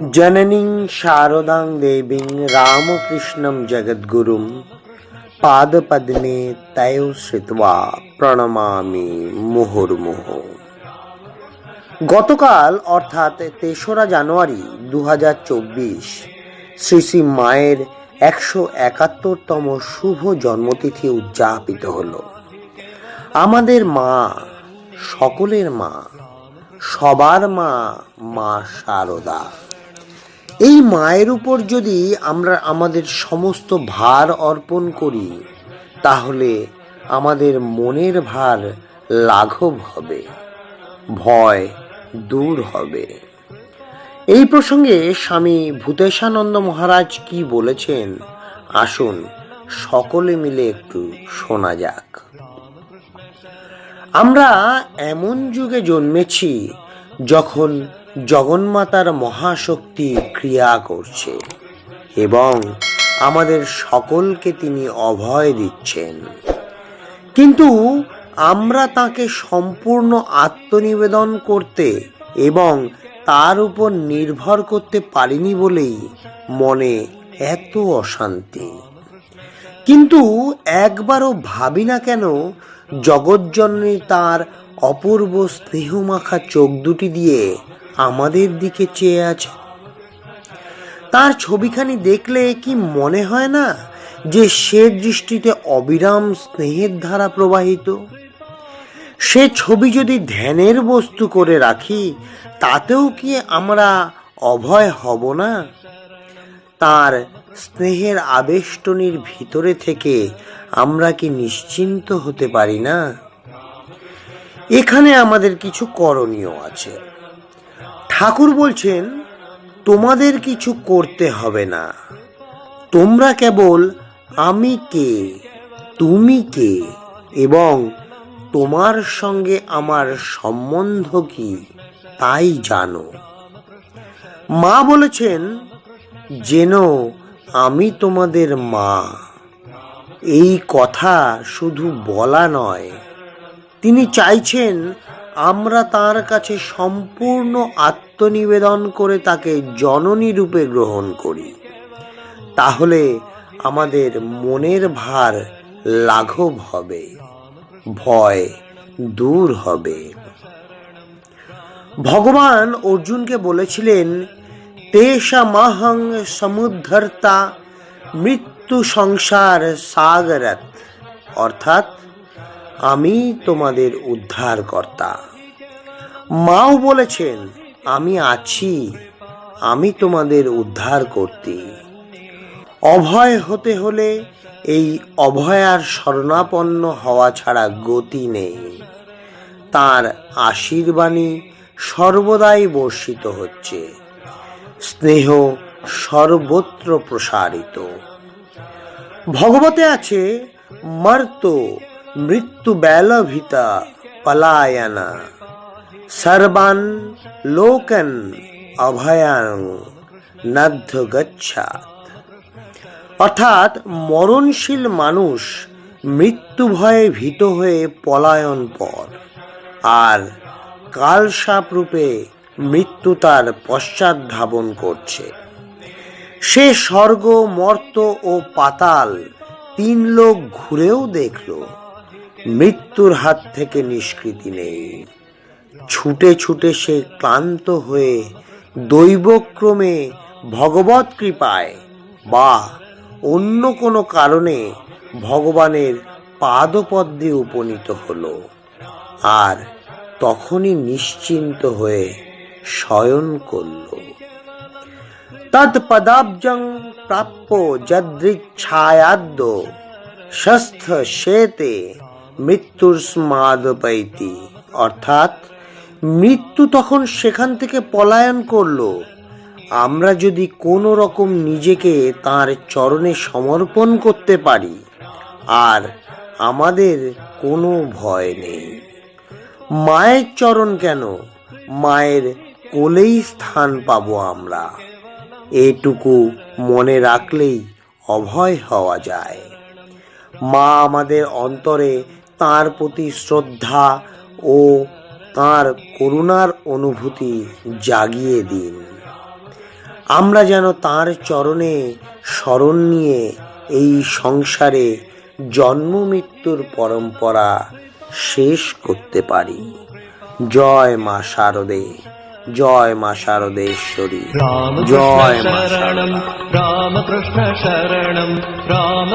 জননী শারদাং দেবীং রামকৃষ্ণম জগদ্গুরুম পাদপদ্মে তয় শ্রিতা প্রণমামি মুহুর্মুহ। গতকাল, অর্থাৎ তেসরা জানুয়ারি দু হাজার চব্বিশ, শ্রী শ্রী মায়ের একশো একাত্তরতম শুভ জন্মতিথি উদযাপিত হল। আমাদের মা, সকলের মা, সবার মা মা শারদা। এই মায়ের উপর যদি আমরা আমাদের সমস্ত ভার অর্পণ করি, তাহলে আমাদের মনের ভার লাঘব হবে, ভয় দূর হবে। এই প্রসঙ্গে স্বামী ভূতেশানন্দ মহারাজ কি বলেছেন, আসুন সকলে মিলে একটু শোনা যাক। আমরা এমন যুগে জন্মেছি যখন জগন্মাতার মহাশক্তি ক্রিয়া করছে এবং আমাদের সকলকে তিনি অভয় দিচ্ছেন। কিন্তু আমরা তাকে সম্পূর্ণ আত্মনিবেদন করতে এবং তার উপর নির্ভর করতে পারিনি বলেই মনে এত অশান্তি। কিন্তু একবারও ভাবি না কেন, জগজ্জননী তার অপূর্ব স্নেহমাখা চোখ দুটি দিয়ে আমাদের দিকে চেয়ে আছে। তার ছবিখানি দেখলে কি মনে হয় না যে সে দৃষ্টিতে অবিরাম স্নেহের ধারা প্রবাহিত? সে ছবি যদি ধ্যানের বস্তু করে রাখি, তাতেও কি আমরা অভয় হব না? তার স্নেহের আবেষ্টনীর ভিতরে থেকে আমরা কি নিশ্চিন্ত হতে পারি না? এখানে আমাদের কিছু করণীয় আছে। ঠাকুর বলছেন, তোমাদের কিছু করতে হবে না। তোমরা কেবল আমি কে, তুমি কে, এবং তোমার সঙ্গে আমার সম্বন্ধ কি, তাই জানো। মা বলেছেন, যেন আমি তোমাদের মা। এই কথা শুধু বলা নয়। তিনি চাইছেন আমরা তার কাছে সম্পূর্ণ আত্মনিবেদন করে তাকে জননী রূপে গ্রহণ করি। তাহলে আমাদের মনের ভার লাঘব হবে, ভয় দূর হবে। ভগবান অর্জুনকে বলেছিলেন, তেষা মাহং সমুদ্ধর্তা মৃত্যু সংসার সাগরত। অর্থাৎ আমি তোমাদের উদ্ধারকর্তা। মাও বলেছেন, আমি আছি, আমি তোমাদের উদ্ধার করতে অভয় হতে হলে এই অভয়ার শরণাপন্ন হওয়া ছাড়া গতি নেই। তার আশীর্বাণী সর্বদাই বর্ষিত হচ্ছে। স্নেহ সর্বত্র প্রসারিত। ভগবতে আছে, মর্ত মৃত্যু বেলভিতা পলায়না। সর্বান লোকন অভয়াং নদ্ধ গচ্ছাত অর্থাৎ মরণশীল মানুষ মৃত্যু ভয়ে ভীত হয়ে পলায়ন পর। আর কালসাপ রূপে মৃত্যু তার পশ্চাৎ ধাবন করছে। সে স্বর্গ, মর্ত ও পাতাল তিন লোক ঘুরেও দেখল। মৃত্যুর হাত থেকে নিষ্কৃতি নেই। ছুটে ছুটে সে ক্লান্ত হয়ে দৈবক্রমে ভগবত কৃপায় বা অন্য কোনো কারণে ভগবানের পাদপদ্মে উপনীত হলো আর তখনই নিশ্চিন্ত হয়ে শয়ন করল। তৎপদাব্জং প্রাপ্য যদৃচ্ছায়াদ্য ষষ্ঠ শেতে মৃত্যুর স্মাদপৈতি অর্থাৎ, মৃত্যু তখন সেখান থেকে পলায়ন করল। আমরা যদি কোনো রকম নিজেকে তার চরণে সমর্পণ করতে পারি, আর আমাদের কোনো ভয় নেই। মায়ের চরণ কেন? মায়ের কোলেই স্থান পাব আমরা। এটুকু মনে রাখলেই অভয় হওয়া যায়। মা আমাদের অন্তরে তার প্রতি শ্রদ্ধা ও তার করুণার অনুভূতি জাগিয়ে দিন। আমরা যেন তার চরণে স্মরণ নিয়ে এই সংসারে জন্ম মৃত্যুর পরম্পরা শেষ করতে পারি। জয় মা শারদে জয় মা শারদেশ্বরী জয় মা শরণম রাম কৃষ্ণ শরণম রাম